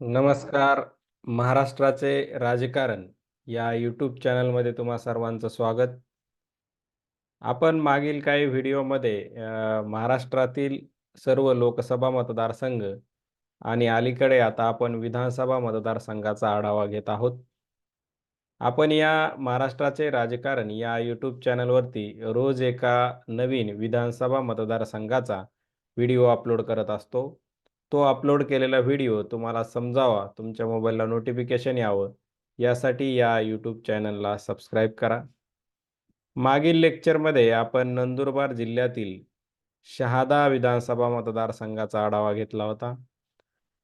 नमस्कार. महाराष्ट्राचे राजकारण या यूट्यूब चॅनलमध्ये तुम्हा सर्वांचं स्वागत. आपण मागील काही व्हिडिओमध्ये महाराष्ट्रातील सर्व लोकसभा मतदारसंघ आणि अलीकडे आता आपण विधानसभा मतदारसंघाचा आढावा घेत आहोत. आपण या महाराष्ट्राचे राजकारण या यूट्यूब चॅनलवरती रोज एका नवीन विधानसभा मतदारसंघाचा व्हिडिओ अपलोड करत असतो. तो अपलोड केलेला व्हिडिओ तुम्हाला समजावा तुमच्या मोबाईलला नोटिफिकेशन यावं. यासाठी या यूट्यूब चॅनलला सबस्क्राईब करा. मागील लेक्चरमध्ये आपण नंदुरबार जिल्ह्यातील शहादा विधानसभा मतदारसंघाचा आढावा घेतला होता.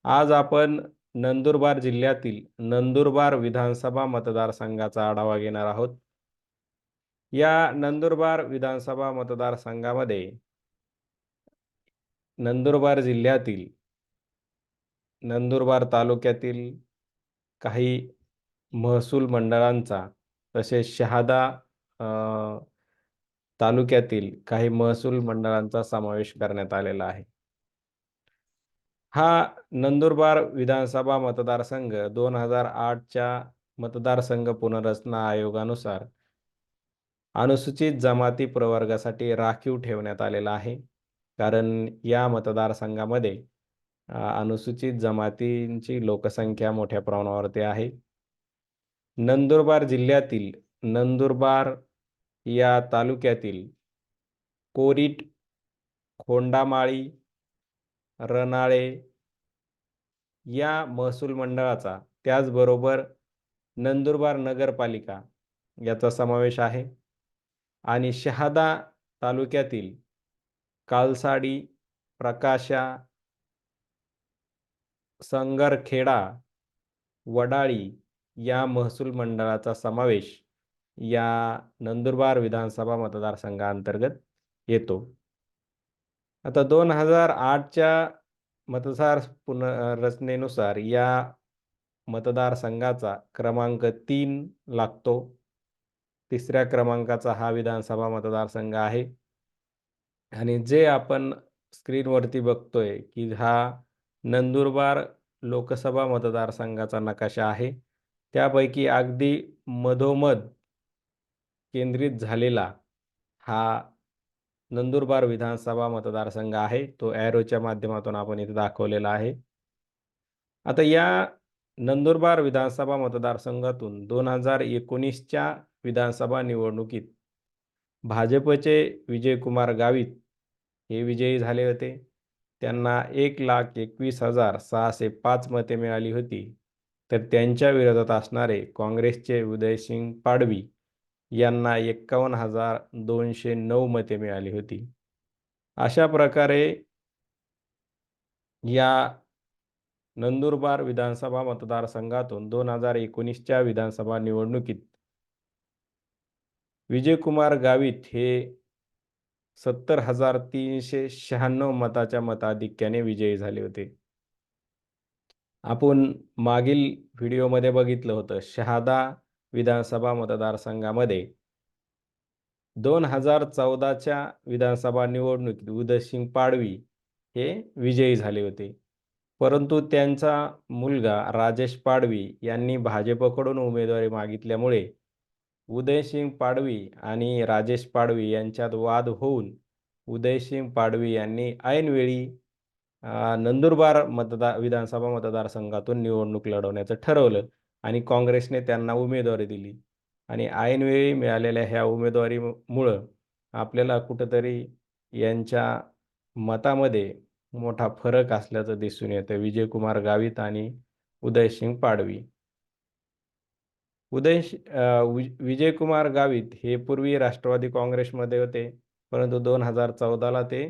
आज आपण नंदुरबार जिल्ह्यातील नंदुरबार विधानसभा मतदारसंघाचा आढावा घेणार आहोत. या नंदुरबार विधानसभा मतदारसंघामध्ये नंदुरबार जिल्ह्यातील नंदुरबार तालुक्यातील काही महसूल मंडळांचा तसेच शहादा तालुक्यातील काही महसूल मंडळांचा समावेश करण्यात आलेला आहे. हा नंदुरबार विधानसभा मतदारसंघ दोन हजार आठच्या मतदारसंघ पुनर्रचना आयोगानुसार अनुसूचित जमाती प्रवर्गासाठी राखीव ठेवण्यात आलेला आहे. कारण या मतदारसंघामध्ये अनुसूचित जमातींची लोकसंख्या मोठ्या प्रमाणावरती आहे. नंदुरबार जिल्ह्यातील नंदुरबार या तालुक्यातील कोरीट खोंडामाळी रनाळे या महसूल मंडळाचा त्याचबरोबर नंदुरबार नगरपालिका याचा समावेश आहे. आणि शहादा तालुक्यातील कालसाडी प्रकाशा संगरखेडा वडाळी या महसूल मंडळाचा समावेश या नंदुरबार विधानसभा मतदारसंघाअंतर्गत येतो. आता दोन हजार आठच्या मतदार पुनर्रचनेनुसार या मतदारसंघाचा क्रमांक तीन लागतो. तिसऱ्या क्रमांकाचा हा विधानसभा मतदारसंघ आहे. आणि जे आपण स्क्रीनवरती बघतोय की हा नंदुरबार लोकसभा मतदारसंघाचा नकाशा आहे. त्यापैकी अगदी मधोमध केंद्रित झालेला हा नंदुरबार विधानसभा मतदारसंघ आहे. तो ॲरोच्या माध्यमातून आपण इथे दाखवलेला आहे. आता या नंदुरबार विधानसभा मतदारसंघातून दोन हजार एकोणीसच्या विधानसभा निवडणुकीत भाजपचे विजयकुमार गावित हे विजयी झाले होते. त्यांना एक लाख एकवीस हजार सहाशे पाच मते मिळाली होती. तर त्यांच्या विरोधात असणारे काँग्रेसचे उदयसिंग पाडवी यांना एक्कावन्न हजार दोनशे नऊ मते मिळाली होती. अशा प्रकारे या नंदुरबार विधानसभा मतदारसंघातून दोन हजार एकोणीसच्या विधानसभा निवडणुकीत विजयकुमार गावित हे सत्तर हजार तीनशे शहाण्णव मताच्या मताधिक्याने विजयी झाले होते. आपण मागील व्हिडिओमध्ये बघितलं होतं शहादा विधानसभा मतदारसंघामध्ये दोन हजार चौदाच्या विधानसभा निवडणुकीत उदयसिंग पाडवी हे विजयी झाले होते. परंतु त्यांचा मुलगा राजेश पाडवी यांनी भाजपकडून उमेदवारी मागितल्यामुळे उदयसिंग पाडवी आणि राजेश पाडवी यांच्यात वाद होऊन उदयसिंग पाडवी यांनी ऐनवेळी नंदुरबार मतदार विधानसभा मतदारसंघातून निवडणूक लढवण्याचं ठरवलं आणि काँग्रेसने त्यांना उमेदवारी दिली. आणि ऐनवेळी मिळालेल्या ह्या उमेदवारीमुळं आपल्याला कुठंतरी यांच्या मतामध्ये मोठा फरक असल्याचं दिसून येतं. विजयकुमार गावित आणि उदयसिंग पाडवी. उदय विजयकुमार गावित हे पूर्वी राष्ट्रवादी काँग्रेसमध्ये होते परंतु दोन हजार चौदाला ते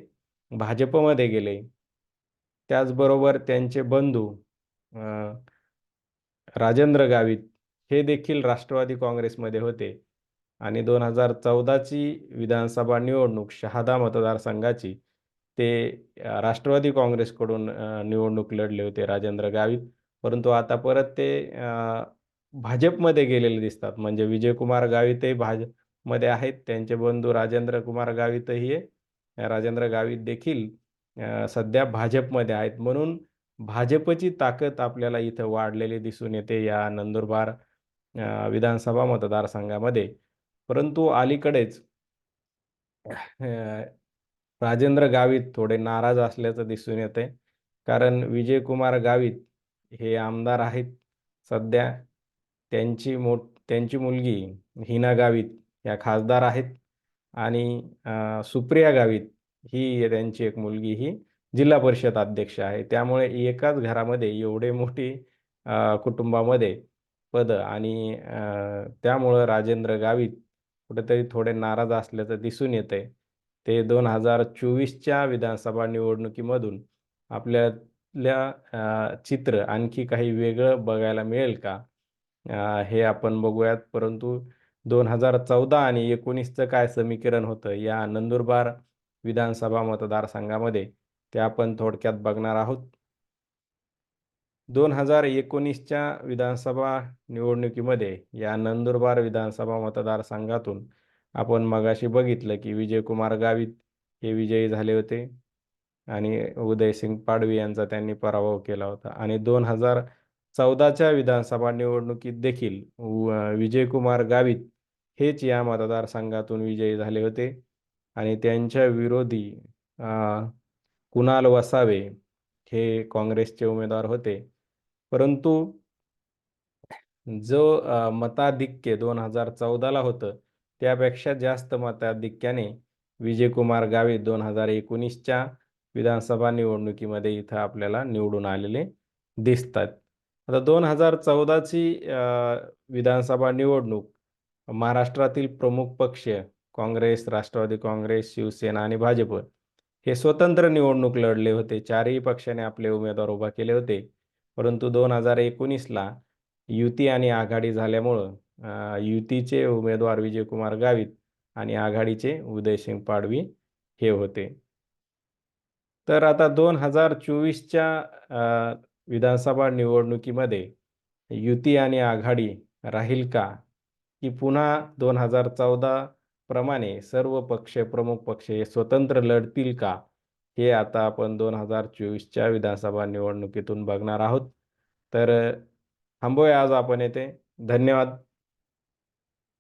भाजपमध्ये गेले. त्याचबरोबर त्यांचे बंधू राजेंद्र गावित हे देखील राष्ट्रवादी काँग्रेसमध्ये होते आणि दोन हजार चौदाची विधानसभा निवडणूक शहादा मतदारसंघाची ते राष्ट्रवादी काँग्रेसकडून निवडणूक लढले होते राजेंद्र गावित. परंतु आता परत ते भाजपमध्ये गेलेले दिसतात म्हणजे विजयकुमार गावितही भाजपमध्ये आहेत त्यांचे बंधू राजेंद्र कुमार गावितही राजेंद्र गावित देखील सध्या भाजपमध्ये आहेत म्हणून भाजपची ताकद आपल्याला इथं वाढलेली दिसून येते या नंदुरबार विधानसभा मतदारसंघामध्ये. परंतु अलीकडेच राजेंद्र गावित थोडे नाराज असल्याचं दिसून येतंय. कारण विजयकुमार गावित हे आमदार आहेत सध्या. त्यांची मोठ त्यांची मुलगी हिना गावित या खासदार आहेत आणि सुप्रिया गावित ही त्यांची एक मुलगी ही जिल्हा परिषद अध्यक्ष आहे. त्यामुळे एकाच घरामध्ये एवढे मोठी कुटुंबामध्ये पदं आणि त्यामुळं राजेंद्र गावित कुठेतरी थोडे नाराज असल्याचं दिसून येतंय. ते 2024च्या विधानसभा निवडणुकीमधून आपल्याला चित्र आणखी काही वेगळं बघायला मिळेल का? हे आपण बघूयात. परंतु 2014 आणि 19चं काय समीकरण होतं या नंदुरबार विधानसभा मतदारसंघामध्ये ते आपण थोडक्यात बघणार आहोत. 2019च्या विधानसभा निवडणुकीमध्ये या नंदुरबार विधानसभा मतदारसंघातून आपण मगाशी बघितलं, की विजयकुमार गावित हे विजयी झाले होते आणि उदयसिंग पाडवी यांचा त्यांनी पराभव केला होता आणि दोन हजार 2014च्या विधानसभा निवडणुकीत देखील विजयकुमार गावित हेच या मतदारसंघातून विजयी झाले होते आणि त्यांच्या विरोधी कुणाल वसावे हे काँग्रेसचे उमेदवार होते. परंतु जो मताधिक्य दोन हजार चौदाला होतं, त्यापेक्षा जास्त मताधिक्याने विजयकुमार गावित 2019च्या विधानसभा निवडणुकीमध्ये इथं आपल्याला निवडून आलेले दिसतात. आता दोन हजार चौदाची विधानसभा निवडणूक महाराष्ट्रातील प्रमुख पक्ष काँग्रेस, राष्ट्रवादी काँग्रेस, शिवसेना आणि भाजप हे स्वतंत्र निवडणूक लढले होते. चारही पक्षाने आपले उमेदवार उभा केले होते. परंतु 2019ला युती आणि आघाडी झाल्यामुळं युतीचे उमेदवार विजयकुमार गावित आणि आघाडीचे उदयसिंग पाडवी हे होते. तर आता दोन हजार चोवीसच्या विधानसभा निवडणुकीमध्ये युती आणि आघाडी राहील का? की पुन्हा 2014 प्रमाणे सर्व पक्ष, प्रमुख पक्ष स्वतंत्र लढतील का? हे आता आपण 2024च्या विधानसभा निवडणुकीतून बघणार आहोत. तर थांबूया आज आपण येथे. धन्यवाद.